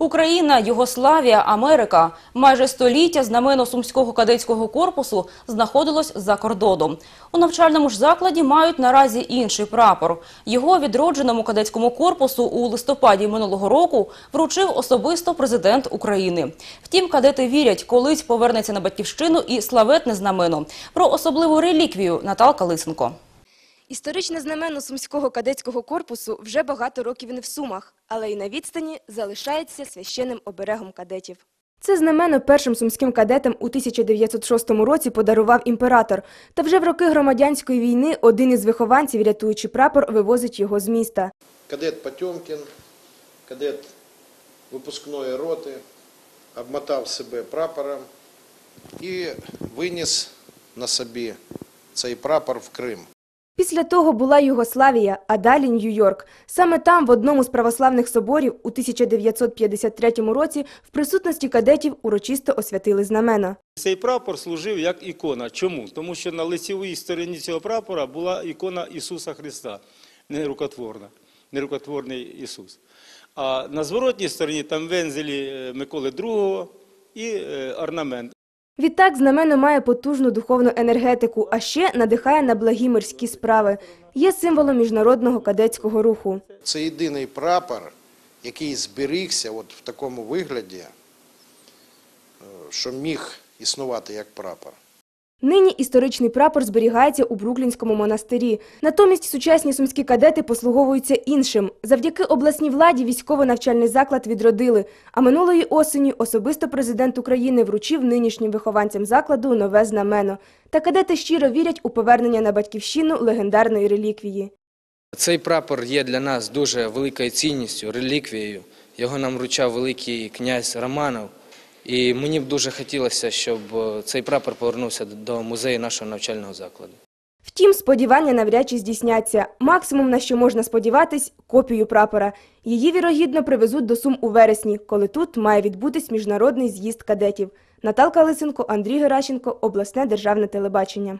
Україна, Югославія, Америка. Майже століття знамено Сумського кадетського корпусу знаходилось за кордоном. У навчальному ж закладі мають наразі інший прапор. Його відродженому кадетському корпусу у листопаді минулого року вручив особисто президент України. Втім, кадети вірять, колись повернеться на батьківщину і славетне знамено. Про особливу реліквію Наталка Лисенко. Історичне знамено Сумського кадетського корпусу вже багато років не в Сумах, але й на відстані залишається священним оберегом кадетів. Це знамено першим сумським кадетам у 1906 році подарував імператор. Та вже в роки громадянської війни один із вихованців, рятуючи прапор, вивозить його з міста. Кадет Потьомкін, кадет випускної роти, обмотав себе прапором і виніс на собі цей прапор в Крим. Після того була Югославія, а далі Нью-Йорк. Саме там, в одному з православних соборів, у 1953 році в присутності кадетів урочисто освятили знамено. Цей прапор служив як ікона. Чому? Тому що на лицевій стороні цього прапора була ікона Ісуса Христа, нерукотворна, нерукотворний Ісус. А на зворотній стороні там вензелі е, Миколи II і е, орнамент. Відтак знамено має потужну духовну енергетику, а ще надихає на благі морські справи. Є символом міжнародного кадетського руху. Це єдиний прапор, який зберігся от в такому вигляді, е, що міг існувати як прапор. Нині історичний прапор зберігається у Бруклінському монастирі. Натомість сучасні сумські кадети послуговуються іншим. Завдяки обласній владі військово-навчальний заклад відродили. А минулої осені особисто президент України вручив нинішнім вихованцям закладу нове знамено. Та кадети щиро вірять у повернення на батьківщину легендарної реліквії. Цей прапор є для нас дуже великою цінністю, реліквією. Його нам вручав великий князь Романов. І мені б дуже хотілося, щоб е, цей прапор повернувся до музею нашого навчального закладу. Втім, сподівання навряд чи здійсняться. Максимум, на що можна сподіватись – копію прапора. Її, вірогідно, привезуть до Сум у вересні, коли тут має відбутись міжнародний з'їзд кадетів. Наталка Лисенко, Андрій Геращенко, Обласне державне телебачення.